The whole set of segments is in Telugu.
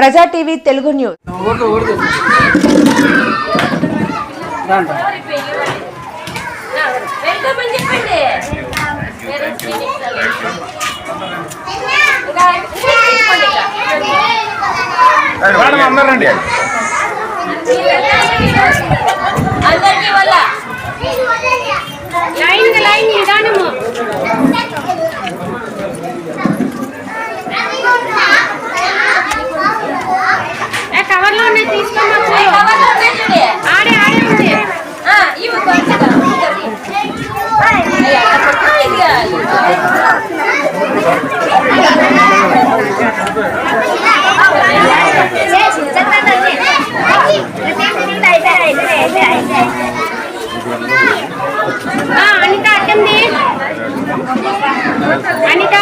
ప్రజా టీవీ తెలుగు న్యూస్. అందరికీ వల్ల లైన్ లైన్ నిదానము ఏ కవర్లో ఉన్నాయి తీసుకోమా కవర్లో ఉన్నాయి చూడు. ఆడే ఆడే ఉంది ఆ, ఇవి కొద్దిగా, ఇద్దరివి. అయ్యా, అక్కడ పెట్టు, ఇదిగా. ఆ, అనిత అట్టంది అనిత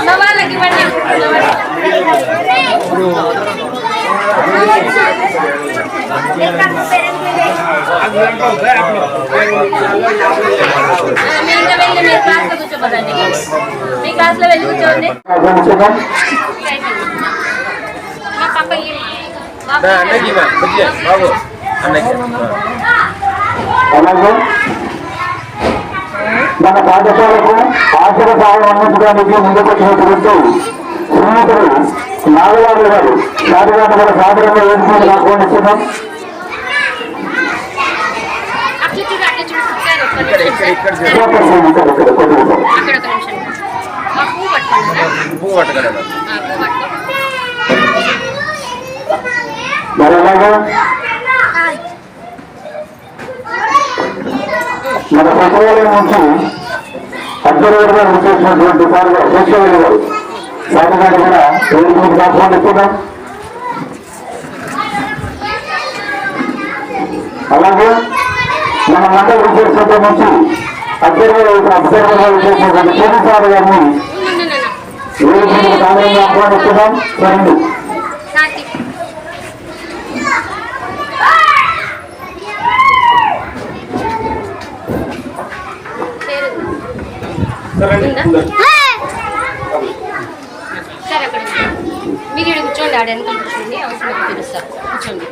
అట్టంది మా ఉన్న వాళ్ళకి ఇవ్వండి. ఉన్న వాళ్ళకి. ఆ, మీ ఇంకా వెళ్ళి మీ క్లాస్లో కూర్చోపోదండి మీ క్లాస్లో వెళ్ళి కూర్చోండి మా పాపకి అన్నకి ఇవ్వ బుజ్జి బాబు అన్నకి అలాగే మన పాఠశాలకు ఆర్థిక సహాయం అందించడానికి ముందుకొచ్చినటువంటి శ్రీమంతుడు నాగరాజు గారు నాగరాజు గారు సాధారణంగా వేసుకుని ఆహ్వానిస్తున్నాం అట్లా చూడు అట్లా చూడు సార్ ఒక్క ఇక్కడ నిమిషం ఇక్కడ సార్. ఇక్కడ ఇక్కడ ఇక్కడ ఇక్కడ కొద్దిగా అక్కడ ఒక నిమిషం మా పువ్వు పట్టుకున్నారా పువ్వు పట్టుకోలేదు ఆ, పువ్వు పట్టుకో మరి అలాగే మన సచివాలయం నుంచి అబ్జర్వర్గా వచ్చేసినటువంటి సార్ శేషవేణి గారు. సార్ గారు కూడా వేదికకు ఆహ్వానిస్తున్నాం అలాగే మన మండల రిసర్చ్ నుంచి అబ్జర్వర్ అబ్జర్వర్గా వచ్చేసినటువంటి కేంద్ర సార్ గారిని వేదికకు సాధారణంగా ఆహ్వానిస్తున్నాం రండి సరే అక్కడ మీరు ఇక్కడ కూర్చోండి ఆడ ఎంత కూర్చోండి. అవసరం తెలుస్తా కూర్చోండి.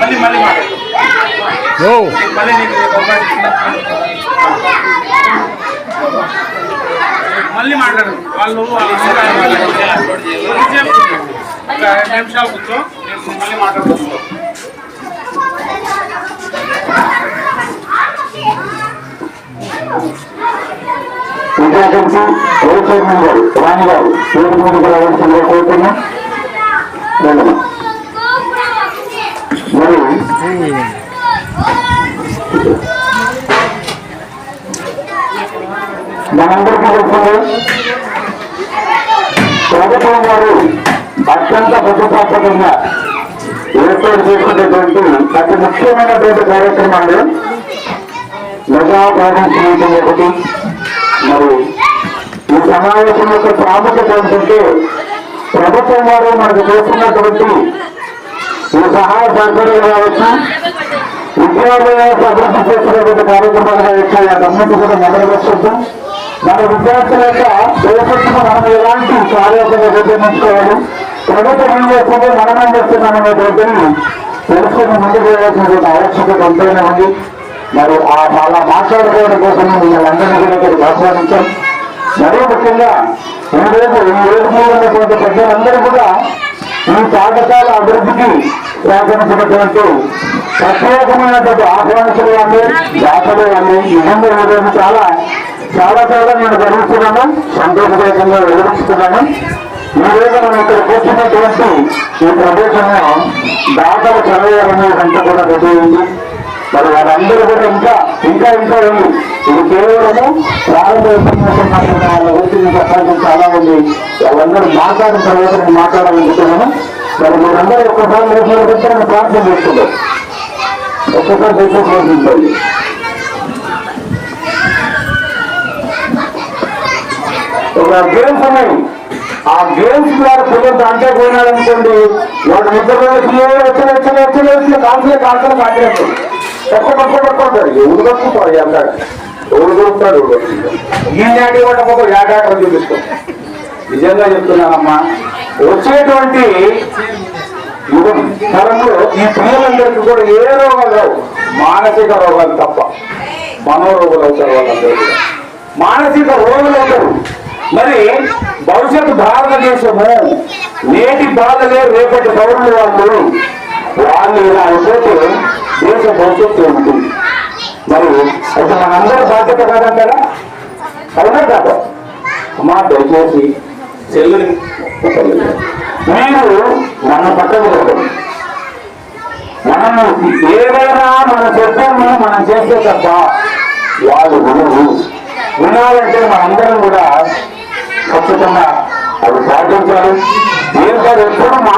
మళ్ళీ మళ్ళీ మళ్ళీ మళ్ళీ వాళ్ళు కొంచెం ఒక రెండు నిమిషాలు కూర్చో నేను మళ్ళీ మాట్లాడుతున్నాను విద్యార్థులకు వైచైర్మన్ గారు రాణి గారు వేదిక మీదకి రావాల్సిందిగా కోరుతున్నాం రండి. మరియు మనందరికీ తెలుస్తుంది ప్రభుత్వం వారు అత్యంత ప్రతిష్టాత్మకంగా ఏర్పాటు చేసినటువంటి అతి ముఖ్యమైనటువంటి కార్యక్రమాలు మెగా ప్రాజెక్ట్ మీటింగ్ ఒకటి మరి ఈ సమావేశం యొక్క ప్రాముఖ్యత ఏంటంటే ప్రభుత్వం వారు మనకు చేస్తున్నటువంటి ఈ సహాయ సహకారాలు కావచ్చు విద్యాలయాలకు అభివృద్ధి చేసినటువంటి కార్యక్రమాలు కావచ్చు అన్నింటి కూడా మొదలు పెట్టుకుంటాం మన విద్యార్థుల యొక్క భవిష్యత్తును మనం ఎలాంటి కార్యాచరణ రూపొందించుకోవాలి ప్రభుత్వం ఏం చేస్తుందో మనం ఏం చేస్తున్నాం దగ్గరని తెలుసుకుని ముందుకు వెళ్ళాల్సినటువంటి ఆవశ్యకత ఎంతైనా ఉంది. మరి అలా మాట్లాడుకోవడం కోసం మిమ్మల్ని కూడా ఇక్కడికి ఆహ్వానించాం. మరీ ముఖ్యంగా ఈ రోజు ఈ రోజు ఉన్నటువంటి ప్రజలందరూ కూడా ఈ పాఠశాల అభివృద్ధికి సహకరించినటువంటి ప్రత్యేకమైనటువంటి ఆహ్వానితులు కానీ దాతలు కానీ నిజంగా ఈ చాలా చాలా చాలా నేను గర్విస్తున్నాను సంతోషదాయకంగా వివరిస్తున్నాను ఈ రోజు మనం ఇక్కడ కూర్చున్నటువంటి ఈ ప్రదేశంలో దాతలు చదవాలనే అంతా కూడా రెడీ అయింది. మరి వారందరూ కూడా ఇంకా ఇంకా ఇంకా ఉంది. ఇది కేవలము ప్రారంభ ఉపన్యాసం వాళ్ళ గురించి మీకు చాలా ఉంది. వాళ్ళందరూ మాట్లాడిన తర్వాత నేను మాట్లాడాలనుకుంటున్నాను. మరి మీరందరూ ఒక్కసారి ప్రార్థన చేస్తున్నారు ప్రార్థన చేస్తున్నాను ఒక్కసారి దయచేసి ఒక గేమ్స్ ఉన్నాయి. ఆ గేమ్స్ ద్వారా పిల్లలు దాంట్లో పోయినారనుకోండి వాడు ముద్ర వచ్చి వచ్చిన వచ్చిన వచ్చిన వచ్చిన కాల్సిన కాల్సిన కాల్చినట్టు పక్క పక్క పట్టుకుంటాడు ఎవరు పట్టుకుంటాడు అంటాడు ఎవరు దొరుకుతాడు ఎవరు దొరుకుతాడు. ఈ నాటి పట్టకపోతే ఏడాట చూపిస్తాం నిజంగా చెప్తున్నానమ్మా వచ్చేటువంటి యుగం తరంలో ఈ పిల్లలందరికీ కూడా ఏ రోగాలు రావు. మానసిక రోగాలు తప్ప. మనోరోగులు అవుతారు వాళ్ళందరూ మానసిక రోగులు అవుతారు. మరి భవిష్యత్ భారతదేశము నేటి బాధలే రేపటి పౌరులు వాళ్ళు. వాళ్ళు ఇలా అయిపోతే దేశ భవిష్యత్తు ఉంటుంది మరి అది మనందరి బాధ్యత కాదంటారా? అవునా కాదు? అమ్మా దయచేసి చెల్లిని మీరు నన్ను పట్టకూడదు మనము ఏదైనా మన చెప్పాము మనం చేస్తే తప్ప వాళ్ళు వినరు. వినాలంటే మనందరం కూడా ఖచ్చితంగా అది పాటించాలి ఏం సార్ ఎప్పుడు మా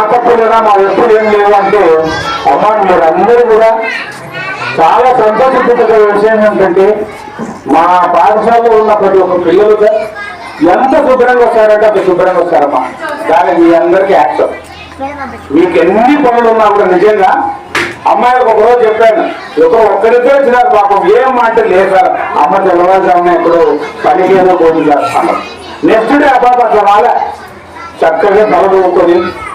మా ఎప్పుడు ఏం లేవు అంటే అమ్మ మీరందరూ కూడా చాలా సంతోషించదగ్గ విషయం ఏంటంటే మా పాఠశాలలో ఉన్న ప్రతి ఒక్క పిల్లలుగా ఎంత శుభ్రంగా వస్తారంటే అంత శుభ్రంగా వస్తారమ్మా. దాని మీ అందరికీ యాక్సెప్ట్ మీకు ఎన్ని పనులు ఉన్నా కూడా నిజంగా అమ్మాయిలకు ఒకరోజు చెప్పాను ఒక ఒక్కరిద్దరు వచ్చినారు పాపం ఏం అంటే లేదు సార్. అమ్మ తెల్లవారుజామున ఇప్పుడు పనికి ఏదో పోతుంది అన్నారు నెక్స్ట్ డే అబ్బాయి అట్లా రాలే. చక్కగా తల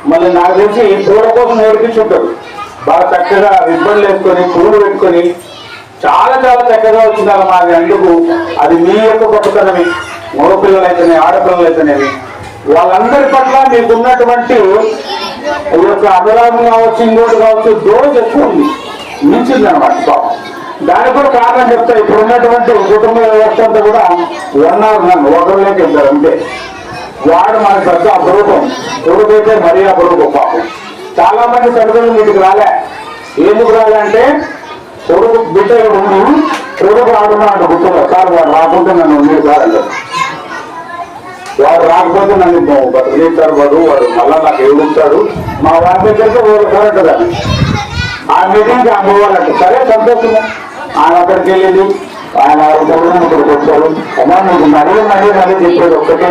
మళ్ళీ నాకు తెలిసి పూల కోసం నేర్పించుంటారు బాగా చక్కగా రిబ్బన్లు వేసుకొని పూలు పెట్టుకొని చాలా చాలా చక్కగా వచ్చినారు మాది అందుకు. అది మీ యొక్క గొప్పతనమే. మగ పిల్లలు అయితేనే ఆడపిల్లలు అయితేనేవి వాళ్ళందరి పట్ల మీకున్నటువంటి ఈ యొక్క అనురాగం కావచ్చు ఇంకోటి కావచ్చు డోజ్ ఎక్కువ ఉంది. మించింది అనమాట పాపం. దానికి కూడా కారణం చెప్తా ఇప్పుడు ఉన్నటువంటి కుటుంబ వ్యవస్థ అంతా కూడా ఉన్నారు నన్ను ఒకరిలోకి వెళ్తారు అంతే. వాడు మన పెద్ద అపరూపం ఎవరికైతే మరీ అపరూపం పాపం. చాలా మంది తల్లిదండ్రులు వీటికి రాలే. ఎందుకు రాలంటే కొడుకు బిడ్డ ఉండి కొడుకు ఆడున్నాడు గుర్తుగా సార్ వాడు రాకుంటే నన్ను మీరు సార్ వాడు రాకపోతే నన్ను బతికిస్తారు వాడు వాడు మళ్ళా నాకు ఏడుస్తాడు మా వారి దగ్గరికి కరెక్ట్ దాన్ని ఆ మీటింగ్కి అమ్మవాళ్ళంట సరే సంతోషం ఆయన అక్కడికి వెళ్ళింది. ఆయన ఆరోగ్యం ఇక్కడికి వచ్చారు. అమ్మా మీకు మరీ మరీ మరీ చెప్పేది ఒక్కటే.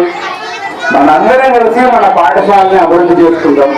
మనందరం కలిసి మన పాఠశాలని అభివృద్ధి చేసుకుంటాం.